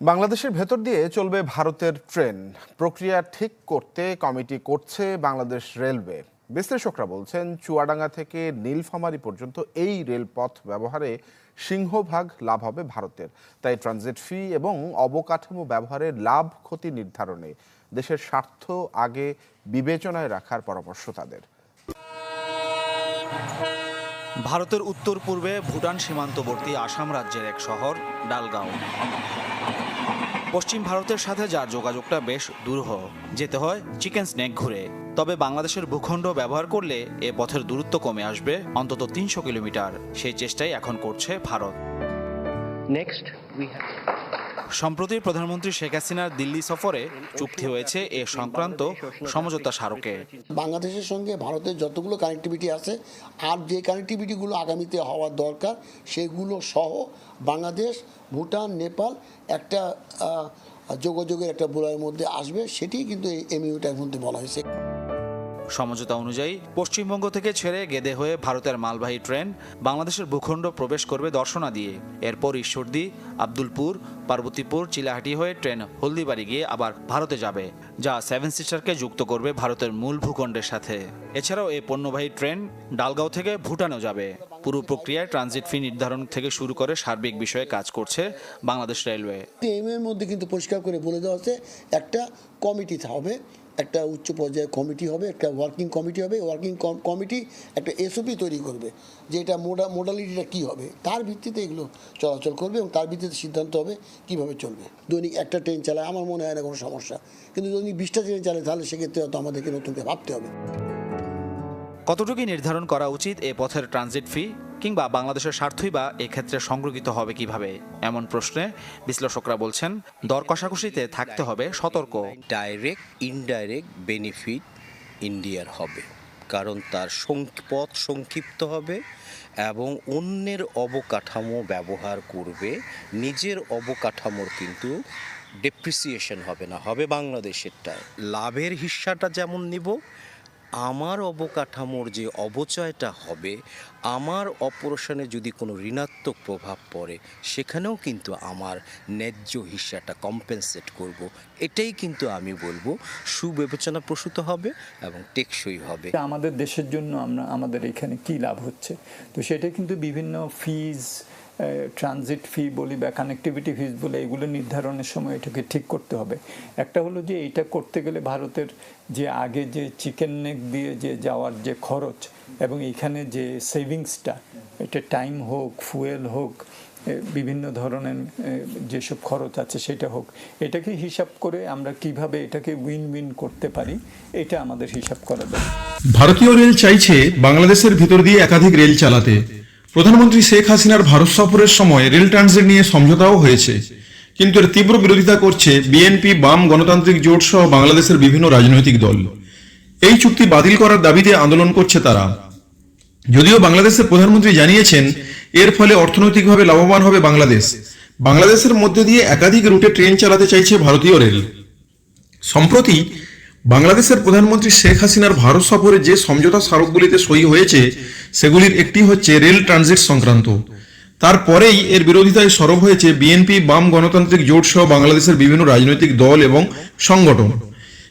বাংলাদেশের ভেতর দিয়ে চলবে ভারতের ট্রেন। প্রক্রিয়া ঠিক করতে কমিটি করছে বাংলাদেশ রেলওয়ে। বিশ্লেষকরা বলছেন, চুয়াডাঙ্গা থেকে নীলফামারী পর্যন্ত এই রেলপথ ব্যবহারে সিংহভাগ লাভ হবে ভারতের। তাই ট্রানজিট ফি এবং অবকাঠামো ব্যবহারের লাভ ক্ষতি নির্ধারণে দেশের স্বার্থ আগে বিবেচনায় রাখার পরামর্শ তাদের। ভারতের উত্তর পূর্বে ভুটান সীমান্তবর্তী আসাম রাজ্যের এক শহর, ডালগাঁও। পশ্চিম ভারতের সাথে যার যোগাযোগটা বেশ দূরহ। যেতে হয় চিকেন স্নেক ঘুরে। তবে বাংলাদেশের ভূখণ্ড ব্যবহার করলে এ পথের দূরত্ব কমে আসবে অন্তত তিনশো কিলোমিটার। সেই চেষ্টাই এখন করছে ভারত। নেক্সট সম্প্রতি প্রধানমন্ত্রী শেখ হাসিনার দিল্লি সফরে চুক্তি হয়েছে এ সংক্রান্ত সমঝোতা স্মারকে। বাংলাদেশের সঙ্গে ভারতের যতগুলো কানেক্টিভিটি আছে, আর যে কানেক্টিভিটিগুলো আগামীতে হওয়ার দরকার, সেগুলো সহ বাংলাদেশ, ভুটান, নেপাল একটা যোগাযোগের একটা বলয়ের মধ্যে আসবে সেটি কিন্তু এমইউটার মধ্যে বলা হয়েছে। সমঝোতা অনুযায়ী পশ্চিমবঙ্গ থেকে ছেড়ে গেদে হয়ে ভারতের মালবাহী ট্রেন বাংলাদেশের ভূখণ্ড প্রবেশ করবে দর্শনা দিয়ে। এরপর ঈশ্বরদী, আব্দুলপুর, পার্বতীপুর, চিলাহাটি হয়ে ট্রেন হলদিবাড়ি গিয়ে আবার ভারতে যাবে, যা সেভেন সিস্টারকে যুক্ত করবে ভারতের মূল ভূখণ্ডের সাথে। এছাড়াও এই পণ্যবাহী ট্রেন ডালগাঁও থেকে ভুটানেও যাবে। পুরো প্রক্রিয়ায় ট্রানজিট ফি নির্ধারণ থেকে শুরু করে সার্বিক বিষয়ে কাজ করছে বাংলাদেশ রেলওয়ে। এর মধ্যে কিন্তু পরিষ্কার করে বলে দেওয়া হচ্ছে, একটা কমিটি হবে একটা উচ্চ পর্যায়ের কমিটি হবে, একটা ওয়ার্কিং কমিটি হবে ওয়ার্কিং কমিটি একটা এসওপি তৈরি করবে, যে এটা মোডা মোডালিটিটা কী হবে, তার ভিত্তিতে এগুলো চলাচল করবে এবং তার ভিত্তিতে সিদ্ধান্ত হবে কীভাবে চলবে। দৈনিক একটা ট্রেন চালায়, আমার মনে হয় না কোনো সমস্যা, কিন্তু দৈনিক বিশটা ট্রেন চালায় তাহলে সেক্ষেত্রে হয়তো আমাদেরকে নতুনকে ভাবতে হবে। কতটুকু নির্ধারণ করা উচিত এ পথের ট্রানজিট ফি কিংবা বাংলাদেশের স্বার্থই বা এক্ষেত্রে সংরক্ষিত হবে কীভাবে? এমন প্রশ্নে বিশ্লেষকরা বলছেন, দর কষাকষিতে থাকতে হবে, সতর্ক। ডাইরেক্ট ইনডাইরেক্ট বেনিফিট ইন্ডিয়ার হবে। কারণ তার পথ সংক্ষিপ্ত হবে এবং অন্যের অবকাঠামো ব্যবহার করবে, নিজের অবকাঠামোর কিন্তু ডেপ্রিসিয়েশন হবে না, হবে বাংলাদেশেরটায়। লাভের হিস্সাটা যেমন নিব আমার অবকাঠামোর যে অবচয়টা হবে, আমার অপারেশনে যদি কোনো ঋণাত্মক প্রভাব পড়ে, সেখানেও কিন্তু আমার ন্যায্য হিসাটা কম্পেনসেট করব। এটাই কিন্তু আমি বলব, সুবিবেচনা প্রসূত হবে এবং টেকসই হবে। আমাদের দেশের জন্য আমরা, আমাদের এখানে কি লাভ হচ্ছে? তো সেটা কিন্তু বিভিন্ন ফিজ ট্রানজিট ফি বলি বা কানেক্টিভিটি ফিজ বলে, এগুলো নির্ধারণের সময় এটাকে ঠিক করতে হবে। একটা হলো যে এটা করতে গেলে ভারতের যে আগে যে চিকেন নেক দিয়ে যে যাওয়ার যে খরচ এবং এখানে যে সেভিংসটা এটা টাইম হোক ফুয়েল হোক বিভিন্ন ধরনের যেসব খরচ আছে সেটা হোক, এটাকে হিসাব করে আমরা কীভাবে এটাকে উইন উইন করতে পারি, এটা আমাদের হিসাব করা দরকার। ভারতীয় রেল চাইছে বাংলাদেশের ভিতর দিয়ে একাধিক রেল চালাতে। প্রধানমন্ত্রী শেখ হাসিনার ভারত সফরের সময় রেল ট্রানজিট নিয়ে সমঝোতাও হয়েছে। কিন্তু এর তীব্র বিরোধিতা করছে বিএনপি, বাম গণতান্ত্রিক জোট সহ বাংলাদেশের বিভিন্ন রাজনৈতিক দল। এই চুক্তি বাতিল করার দাবিতে আন্দোলন করছে তারা। যদিও বাংলাদেশের প্রধানমন্ত্রী জানিয়েছেন, এর ফলে অর্থনৈতিকভাবে লাভবান হবে বাংলাদেশ। বাংলাদেশের মধ্যে দিয়ে একাধিক রুটে ট্রেন চালাতে চাইছে ভারতীয় রেল। সম্প্রতি বাংলাদেশের প্রধানমন্ত্রী শেখ হাসিনার ভারত সফরে যে সমঝোতা স্মারকগুলিতে সই হয়েছে, সেগুলির একটি হচ্ছে রেল ট্রানজিট সংক্রান্ত। তারপরেই এর বিরোধিতায় সরব হয়েছে বিএনপি, বাম গণতান্ত্রিক জোট সহ বাংলাদেশের বিভিন্ন রাজনৈতিক দল এবং সংগঠন।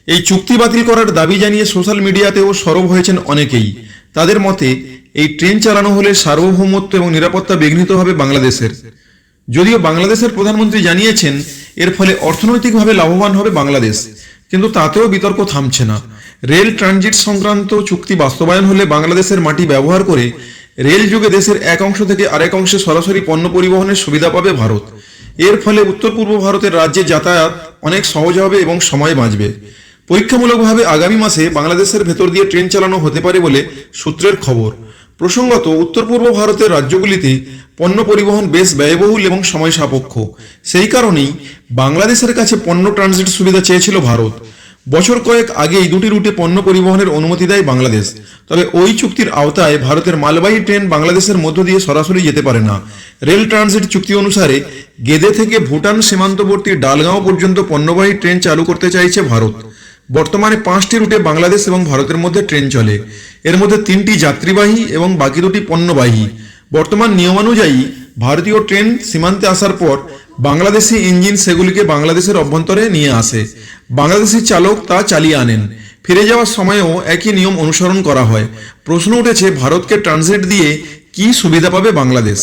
এই চুক্তি বাতিল করার দাবি জানিয়ে সোশ্যাল মিডিয়াতেও সরব হয়েছেন অনেকেই। তাদের মতে, এই ট্রেন চালানো হলে সার্বভৌমত্ব এবং নিরাপত্তা বিঘ্নিত হবে বাংলাদেশের। যদিও বাংলাদেশের প্রধানমন্ত্রী জানিয়েছেন, এর ফলে অর্থনৈতিকভাবে লাভবান হবে বাংলাদেশ। কিন্তু তাতেও বিতর্ক থামছে না। রেল ট্রানজিট সংক্রান্ত চুক্তি বাস্তবায়ন হলে বাংলাদেশের মাটি ব্যবহার করে রেল যুগে দেশের এক অংশ থেকে আরেক অংশে সরাসরি পণ্য পরিবহনের সুবিধা পাবে ভারত। এর ফলে উত্তর পূর্ব ভারতের রাজ্যে যাতায়াত অনেক সহজ হবে এবং সময় বাঁচবে। পরীক্ষামূলকভাবে আগামী মাসে বাংলাদেশের ভেতর দিয়ে ট্রেন চালানো হতে পারে বলে সূত্রের খবর। প্রসঙ্গত উত্তর পূর্ব ভারতের রাজ্যগুলিতে পণ্য পরিবহন বেশ ব্যয়বহুল এবং সময় সাপেক্ষ। সেই কারণেই বাংলাদেশের কাছে পণ্য ট্রানজিট সুবিধা চেয়েছিল ভারত। বছর কয়েক আগেই দুটি রুটে পণ্য পরিবহনের অনুমতি দেয় বাংলাদেশ। তবে ওই চুক্তির আওতায় ভারতের মালবাহী ট্রেন বাংলাদেশের মধ্য দিয়ে সরাসরি যেতে পারে না। রেল ট্রানজিট চুক্তি অনুসারে গেদে থেকে ভুটান সীমান্তবর্তী ডালগাঁও পর্যন্ত পণ্যবাহী ট্রেন চালু করতে চাইছে ভারত। বর্তমানে পাঁচটি রুটে বাংলাদেশ এবং ভারতের মধ্যে ট্রেন চলে। এর মধ্যে তিনটি যাত্রীবাহী এবং বাকি দুটি পণ্যবাহী। বর্তমান নিয়মানুযায়ী ভারতীয় ট্রেন সীমান্তে আসার পর বাংলাদেশি ইঞ্জিন সেগুলিকে বাংলাদেশের অভ্যন্তরে নিয়ে আসে। বাংলাদেশি চালক তা চালিয়ে আনেন। ফিরে যাওয়ার সময়েও একই নিয়ম অনুসরণ করা হয়। প্রশ্ন উঠেছে, ভারতকে ট্রানজিট দিয়ে কি সুবিধা পাবে বাংলাদেশ?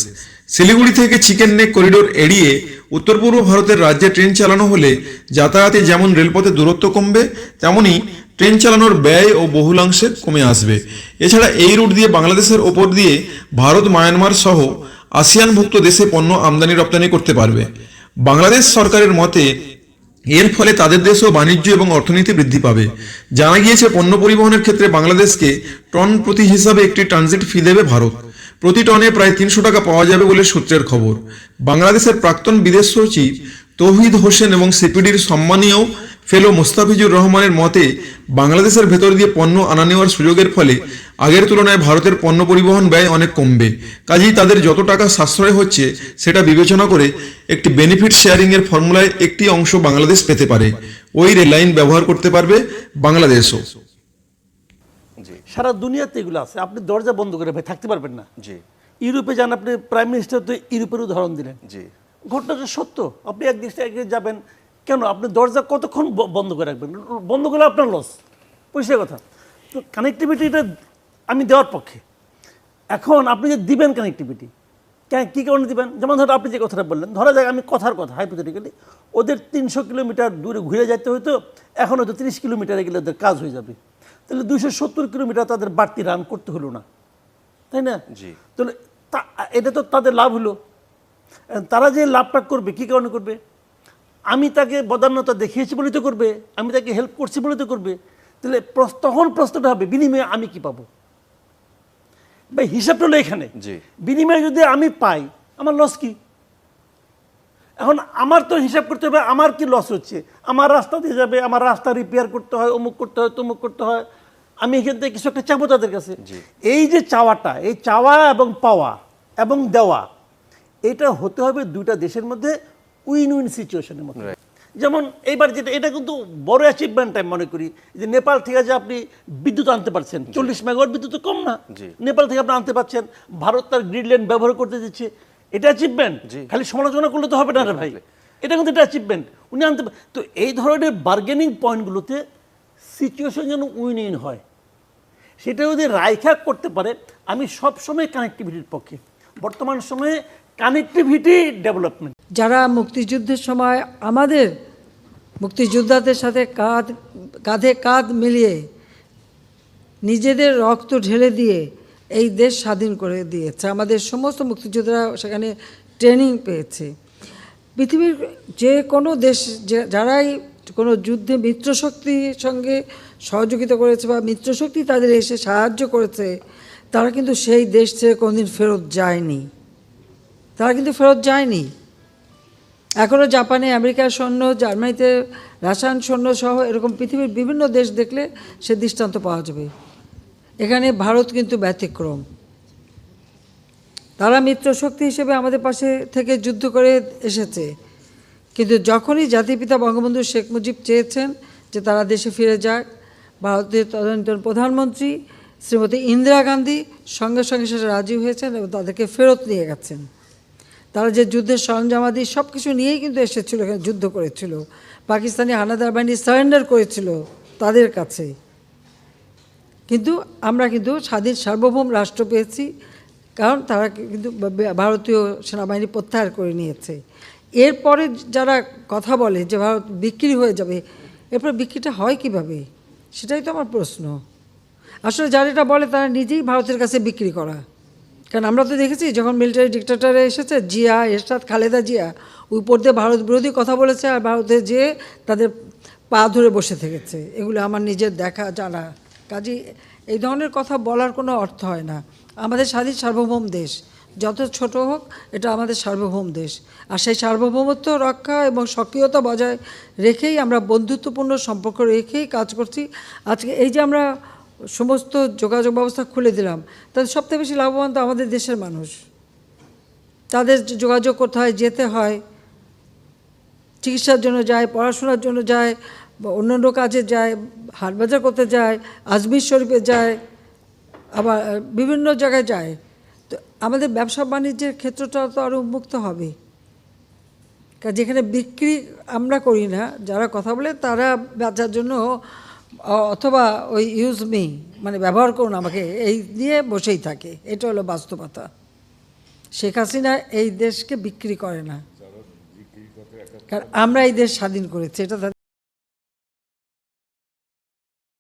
শিলিগুড়ি থেকে চিকেন নেক করিডোর এড়িয়ে উত্তর পূর্ব ভারতের রাজ্যে ট্রেন চালানো হলে যাতায়াতে যেমন রেলপথে দূরত্ব কমবে, তেমনি ট্রেন চালানোর ব্যয় ও বহুলাংশে কমে আসবে। এছাড়া এই রুট দিয়ে বাংলাদেশের ওপর দিয়ে ভারত, মায়ানমার সহ আসিয়ানভুক্ত দেশে পণ্য আমদানি রপ্তানি করতে পারবে। বাংলাদেশ সরকারের মতে, এর ফলে তাদের দেশেও বাণিজ্য এবং অর্থনীতি বৃদ্ধি পাবে। জানা গিয়েছে, পণ্য পরিবহনের ক্ষেত্রে বাংলাদেশকে টন প্রতি হিসাবে একটি ট্রানজিট ফি দেবে ভারত। প্রতি টনে প্রায় তিনশো টাকা পাওয়া যাবে বলে সূত্রের খবর। বাংলাদেশের প্রাক্তন বিদেশ সচিব তৌহিদ হোসেন এবং সিপিডির সম্মানীয় ফেলো মোস্তাফিজুর রহমানের মতে বাংলাদেশের ভেতর দিয়ে পণ্য আনা নেওয়ার সুযোগের ফলে আগের তুলনায় ভারতের পণ্য পরিবহন ব্যয় অনেক কমবে। কাজেই তাদের যত টাকা সাশ্রয় হচ্ছে সেটা বিবেচনা করে একটি বেনিফিট শেয়ারিং এর ফর্মুলায় একটি অংশ বাংলাদেশ পেতে পারে। ওই রেল লাইন ব্যবহার করতে পারবে বাংলাদেশও। সারা দুনিয়াতে এগুলো আছে। আপনি দরজা বন্ধ করে ভাই থাকতে পারবেন না। জি। ইউরোপে যান আপনি প্রাইম মিনিস্টার তো ইউরোপের উদাহরণ দিলেন। জি। ঘটনাটা সত্য। আপনি এক দেশ থেকে এক যাবেন কেন? আপনি দরজা কতক্ষণ বন্ধ করে রাখবেন? বন্ধ করলে আপনার লস পয়সার কথা। তো কানেক্টিভিটিটা আমি দেওয়ার পক্ষে। এখন আপনি যে দিবেন কানেক্টিভিটি কেন কী কারণে দিবেন? যেমন ধরো আপনি যে কথাটা বললেন ধরা যাক আমি কথার কথা হাইপোথেটিক্যালি ওদের তিনশো কিলোমিটার দূরে ঘুরে যেতে হতো এখন হয়তো তিরিশ কিলোমিটারে গেলে ওদের কাজ হয়ে যাবে। তাহলে দুশো সত্তর কিলোমিটার তাদের বাড়তি রান করতে হলো না। তাই না? জি। তাহলে তা- এটা তো তাদের লাভ হলো। তারা যে লাভটা করবে কী কারণে করবে? আমি তাকে বদান্যতা দেখিয়েছি বলে তো করবে আমি তাকে হেল্প করছি বলে তো করবে তাহলে তখন প্রশ্নটা হবে বিনিময়ে আমি কি পাবো? ভাই হিসাবটা হলো এখানে। বিনিময়ে যদি আমি পাই আমার লস কি? এখন আমার তো হিসাব করতে হবে আমার কি লস হচ্ছে? আমার রাস্তা দিয়ে যাবে আমার রাস্তা রিপেয়ার করতে হয় অমুক করতে হয় তমুক করতে হয়। আমি এখান থেকে কিছু একটা চাবো তাদের কাছে। এই যে চাওয়াটা এই চাওয়া এবং পাওয়া এবং দেওয়া এটা হতে হবে দুইটা দেশের মধ্যে উইন উইন সিচুয়েশনের মধ্যে। যেমন এইবার যেটা এটা কিন্তু বড় অ্যাচিভমেন্ট আমি মনে করি যে নেপাল থেকে যে আপনি বিদ্যুৎ আনতে পারছেন চল্লিশ মেগাওয়াট বিদ্যুৎ তো কম না। নেপাল থেকে আপনি আনতে পারছেন ভারত তার গ্রিডল্যান্ড ব্যবহার করতে দিচ্ছে এটা অ্যাচিভমেন্ট খালি সমালোচনা করলে তো হবে না রে ভাই। এটা কিন্তু এটা অ্যাচিভমেন্ট উনি আনতে তো এই ধরনের বার্গেনিং পয়েন্টগুলোতে সিচুয়েশন যেন উইন উইন হয়। সেটা যদি রায়খা করতে পারে আমি সব সময় কানেক্টিভিটির পক্ষে। বর্তমান সময়ে কানেক্টিভিটি ডেভেলপমেন্ট যারা মুক্তিযুদ্ধের সময় আমাদের মুক্তিযোদ্ধাদের সাথে কাঁধ, কাঁধে কাঁধ মিলিয়ে নিজেদের রক্ত ঢেলে দিয়ে এই দেশ স্বাধীন করে দিয়েছে, আমাদের সমস্ত মুক্তিযোদ্ধারা সেখানে ট্রেনিং পেয়েছে। পৃথিবীর যে কোনো দেশ যারাই কোনো যুদ্ধে মিত্রশক্তির সঙ্গে সহযোগিতা করেছে বা মিত্রশক্তি তাদের এসে সাহায্য করেছে, তারা কিন্তু সেই দেশ থেকে কোনোদিন ফেরত যায়নি। তারা কিন্তু ফেরত যায়নি। এখনও জাপানে, আমেরিকার সৈন্য, জার্মানিতে রাসায়ন সৈন্য সহ এরকম পৃথিবীর বিভিন্ন দেশ দেখলে সে দৃষ্টান্ত পাওয়া যাবে। এখানে ভারত কিন্তু ব্যতিক্রম। তারা মিত্র শক্তি হিসেবে আমাদের পাশে থেকে যুদ্ধ করে এসেছে। কিন্তু যখনই জাতিপিতা বঙ্গবন্ধু শেখ মুজিব চেয়েছেন যে তারা দেশে ফিরে যাক, ভারতের তদানীন্তন প্রধানমন্ত্রী শ্রীমতী ইন্দিরা গান্ধী সঙ্গে সঙ্গে সেটা রাজি হয়েছেন এবং তাদেরকে ফেরত নিয়ে গেছেন। তারা যে যুদ্ধের সরঞ্জামাদি সব কিছু নিয়েই কিন্তু এসেছিল, এখানে যুদ্ধ করেছিল। পাকিস্তানি হানাদার বাহিনী সারেন্ডার করেছিল তাদের কাছে। কিন্তু আমরা কিন্তু স্বাধীন সার্বভৌম রাষ্ট্র পেয়েছি, কারণ তারা কিন্তু ভারতীয় সেনাবাহিনী প্রত্যাহার করে নিয়েছে। এরপরে যারা কথা বলে যে ভারত বিক্রি হয়ে যাবে, এরপর বিক্রিটা হয় কীভাবে? সেটাই তো আমার প্রশ্ন। আসলে যারা এটা বলে তারা নিজেই ভারতের কাছে বিক্রি করা। কারণ আমরা তো দেখেছি, যখন মিলিটারি ডিক্টেটরে এসেছে, জিয়া, এরশাদ, খালেদা জিয়া উপর দিয়ে ভারত বিরোধী কথা বলেছে আর ভারতে যেয়ে তাদের পা ধরে বসে থেকেছে। এগুলো আমার নিজের দেখা, জানা। কাজে এই ধরনের কথা বলার কোনো অর্থ হয় না। আমাদের স্বাধীন সার্বভৌম দেশ, যত ছোট হোক, এটা আমাদের সার্বভৌম দেশ। আর সেই সার্বভৌমত্ব রক্ষা এবং সক্রিয়তা বজায় রেখেই আমরা বন্ধুত্বপূর্ণ সম্পর্ক রেখেই কাজ করছি। আজকে এই যে আমরা সমস্ত যোগাযোগ ব্যবস্থা খুলে দিলাম। তাদের সবথেকে বেশি লাভবান তো আমাদের দেশের মানুষ। তাদের যোগাযোগ করতে হয় যেতে হয়, চিকিৎসার জন্য যায়, পড়াশোনার জন্য যায়, বা অন্যান্য কাজে যায়, হাট বাজার করতে যায়, আজমির শরীফে যায়, আবার বিভিন্ন জায়গায় যায়। তো আমাদের ব্যবসা বাণিজ্যের ক্ষেত্রটা তো আরও উন্মুক্ত হবে। যেখানে বিক্রি আমরা করি না, যারা কথা বলে তারা বেচার জন্য অথবা ওই ইউজ মি মানে ব্যবহার করুন আমাকে এই নিয়ে বসেই থাকে। এটা হলো বাস্তবতা। শেখ হাসিনা এই দেশকে বিক্রি করে না। কারণ আমরা এই দেশ স্বাধীন করেছি এটা